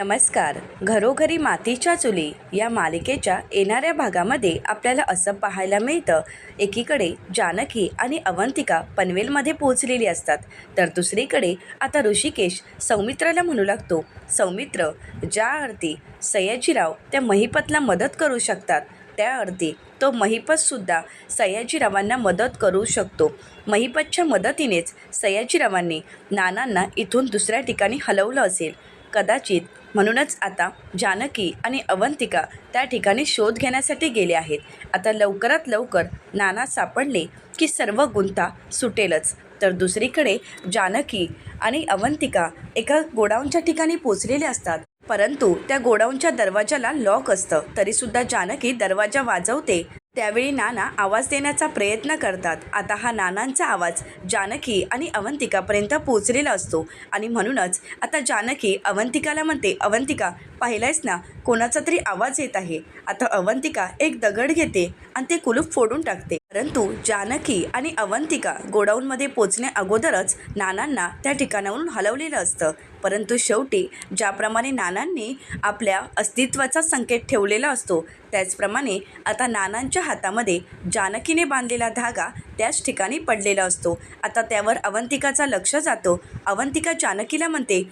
नमस्कार. घरोघरी मातीच्या चुली या मालिकेच्या येणाऱ्या भागामध्ये आपल्याला असं पाहायला मिळतं. एकीकडे जानकी आणि अवंतिका पनवेलमध्ये पोहोचलेली असतात. तर दुसरीकडे आता ऋषिकेश सौमित्राला म्हणू लागतो. सौमित्र ज्या अर्थी सयाजीराव त्या महिपतला मदत करू शकतात त्या अर्थी तो महिपतसुद्धा सयाजीरावांना मदत करू शकतो. महिपतच्या मदतीनेच सयाजीरावांनी नानांना इथून दुसऱ्या ठिकाणी हलवलं असेल. कदाचित म्हणूनच आता जानकी आणि अवंतिका त्या ठिकाणी शोध घेण्यासाठी गेले आहेत. आता लवकरात लवकर नाना सापडले की सर्व गुंता सुटेलच. तर दुसरीकडे जानकी आणि अवंतिका एका गोडाऊनच्या ठिकाणी पोचलेले असतात. परंतु त्या गोडाऊनच्या दरवाजाला लॉक असतं. तरीसुद्धा जानकी दरवाजा वाजवते. त्यावेळी नाना आवाज देण्याचा प्रयत्न करतात. आता हा नानांचा आवाज जानकी आणि अवंतिकापर्यंत पोचलेला असतो. आणि म्हणूनच आता जानकी अवंतिकाला म्हणते अवंतिका पाहिलायस ना? कोणाचा तरी आवाज येत आहे. आता अवंतिका एक दगड घेते आणि ते कुलूप फोडून टाकते. परंतु जानकी आणि अवंतिका गोडाऊनमध्ये पोचण्या अगोदरच नानांना त्या ठिकाणावरून हलवलेलं असतं. परंतु शेवटी ज्याप्रमाणे नानांनी आपल्या अस्तित्वाचा संकेत ठेवलेला असतो त्याचप्रमाणे आता नानांच्या हातामध्ये जानकीने बांधलेला धागा त्याच ठिकाणी पडलेला असतो. आता त्यावर अवंतिकाचा लक्ष जातो. अवंतिका जानकीला म्हणते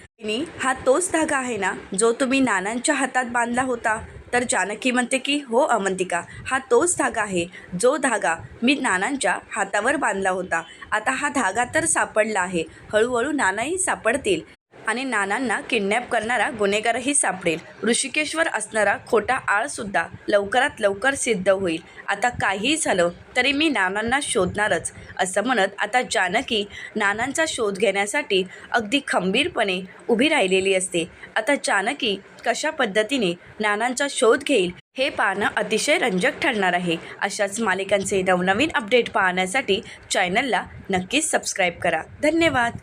हा तोच धागा आहे ना जो तुम्ही नानांच्या हातात बांधला होता? तर जानकी म्हणते की हो अवंतिका हा तोच धागा आहे. जो धागा मी नानांच्या हातावर बांधला होता. आता हा धागा तर सापडला आहे. हळूहळू नानाही सापडतील. आणि नानांना किडनॅप करणारा गुन्हेगारही सापडेल. ऋषिकेश्वर असणारा खोटा आळसुद्धा लवकरात लवकर सिद्ध होईल. आता काहीही झालं तरी मी नानांना शोधणारच. असं म्हणत आता जानकी नानांचा शोध घेण्यासाठी अगदी खंबीरपणे उभी राहिलेली असते. आता जानकी कशा पद्धतीने नानांचा शोध घेईल हे पाहणं अतिशय रंजक ठरणार आहे. अशाच मालिकांचे नवनवीन अपडेट पाहण्यासाठी चॅनलला नक्कीच सबस्क्राईब करा. धन्यवाद.